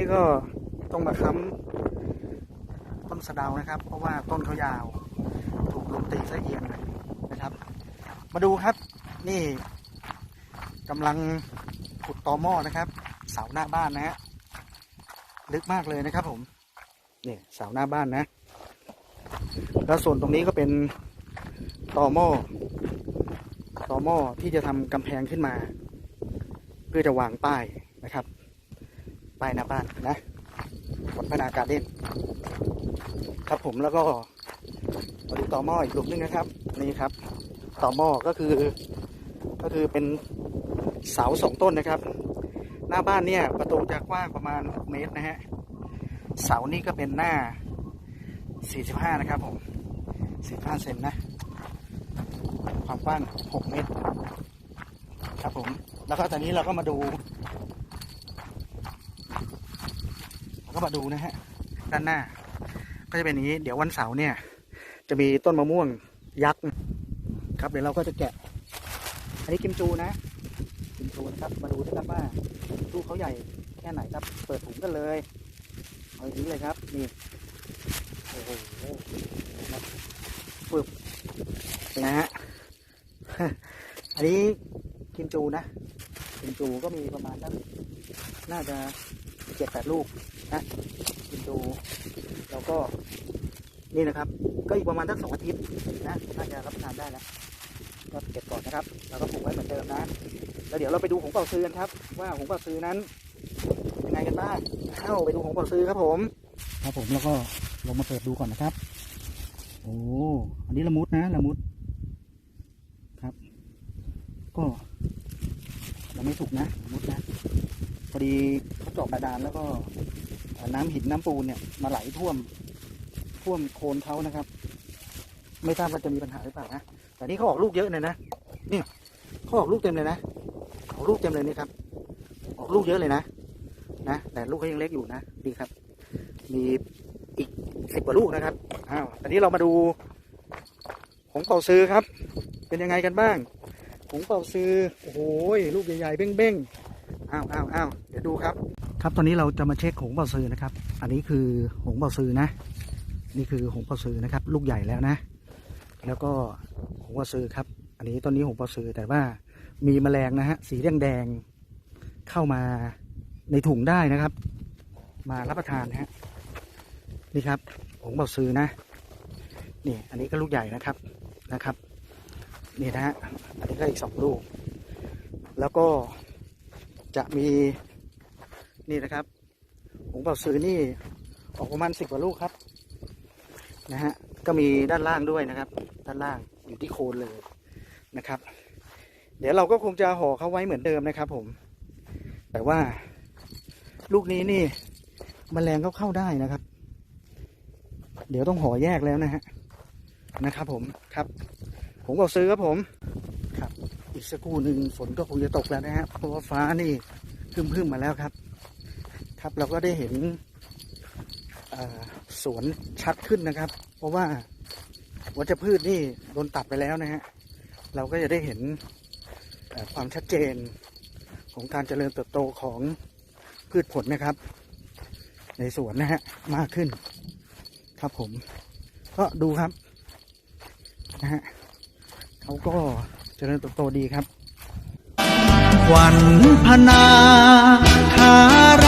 นี่ก็ต้องมาค้ำต้นสะเดานะครับ เพราะว่าต้นเขายาว ถูกลมตีซะเอียงเลยนะครับ มาดูครับนี่กำลังขุดตอหม้อนะครับ เสาหน้าบ้านนะฮะลึกมากเลยนะครับ ผมนี่เสาหน้าบ้านนะ แล้วส่วนตรงนี้ก็เป็นตอหม้อตอหม้อที่จะทำกำแพงขึ้นมา เพื่อจะวางป้ายนะครับ ป้ายหน้าบ้านนะวัดพนาการเด่นครับผมแล้วก็มาดูต่อหม้ออีกหลุมนึงนะครับ นี่ครับต่อหม้อก็คือก็คือเป็นเสาสองต้นนะครับ หน้าบ้านเนี่ยประตูจะกว้างประมาณ6เมตรนะฮะเสานี่ก็เป็นหน้า 45 นะครับผม45เซนนะ ความกว้าง 6 เมตร ครับผม แล้วก็ตอนนี้เราก็มาดู เรา ก็มาดูนะฮะ ด้านหน้า ก็จะเป็นอย่างนี้ เดี๋ยววันเสาร์เนี่ย จะมีต้นมะม่วงยักษ์ครับเดี๋ยวเราก็จะแกะ อันนี้กิมจูนะ กิมจูนะครับ มาดูนะครับว่าลูกเขาใหญ่แค่ไหนครับ เปิดถุงกันเลยเอาอย่างนี้เลยครับ นี่ โอ้โหปึ๊บนะฮะ อันนี้กิมจูนะกิมจูก็มีประมาณสักน่าจะเจ็ดแปดลูก นะกิมจูแล้วก็นี่นะครับ ก็อีกประมาณสักสองอาทิตย์นะน่าจะรับประทานได้แล้วก็เก็บก่อนนะครับ แล้วก็ปลูกไว้เหมือนเดิมนะ แล้วเดี๋ยวเราไปดูของเป่าซื้อกันครับ ว่าของเป่าซื้อนั้นยังไงกันบ้างเข้าไปดูของเป่าซื้อครับผม ครับผมแล้วก็ลองมาเปิดดูก่อนนะครับ โอ้อันนี้ละมุดนะละมุดครับ ก็ยังไม่สุกนะละมุดนะพอดีเขาเจาะบาดาลแล้วก็ น้ำหินน้ำปูนเนี่ยมาไหลท่วมท่วมโคนเขานะครับ ไม่ทราบว่าจะมีปัญหาหรือเปล่านะแต่นี่เขาออกลูกเยอะเลยนะนี่เขาออกลูกเต็มเลยนะออกลูกเต็มเลยนี่ครับ ออกลูกเยอะเลยนะนะแต่ลูกเขายังเล็กอยู่นะดีครับ มีอีกสิบกว่าลูกนะครับอ้าวตอนนี้เรามาดูของเป่าซื้อครับ เป็นยังไงกันบ้างของเป่าซื้อโอ้โหลูกใหญ่ๆเบ้งๆอ้าวอ้าวอ้าวเดี๋ยวดูครับ ครับตอนนี้เราจะมาเช็คหงเป่าซื้อนะครับ อันนี้คือหงเป่าซื้อนะ นี่คือหงเป่าซื้อนะครับ ลูกใหญ่แล้วนะ แล้วก็หงเป่าซื้อครับ อันนี้ต้นนี้หงเป่าซื้อแต่ว่ามีแมลงนะฮะสีแดงแดงเข้ามาในถุงได้นะครับ มารับประทานนะฮะนี่ครับหงเป่าซื้อนะนี่อันนี้ก็ลูกใหญ่นะครับนะครับนี่นะฮะอันนี้ก็อีกสองลูก แล้วก็จะมี นี่นะครับหงเป่าซื้อนี่ออกประมาณสิบกว่าลูกครับนะฮะก็มีด้านล่างด้วยนะครับ ด้านล่างอยู่ที่โคนเลยนะครับ เดี๋ยวเราก็คงจะห่อเขาไว้เหมือนเดิมนะครับผม แต่ว่าลูกนี้นี่มแมลงเขาเข้าได้นะครับ เดี๋ยวต้องห่อแยกแล้วนะฮะนะครับ ผมครับ ผมก็ซื้อครับผมครับ อีกสักครู่หนึ่งฝนก็คงจะตกแล้วนะฮะเพราะว่าฟ้านี่พึ่มพึ่มๆมาแล้วครับ ครับ เราก็ได้เห็นสวนชัดขึ้นนะครับ เพราะว่าวัชพืชนี่โดนตัดไปแล้วนะฮะเราก็จะได้เห็นความชัดเจนของการเจริญเติบโตของพืชผลนะครับ ในสวนนะฮะมากขึ้น ครับผม ก็ดูครับนะฮะเขาก็เจริญเติบโตดีครับ วัญพนาคารา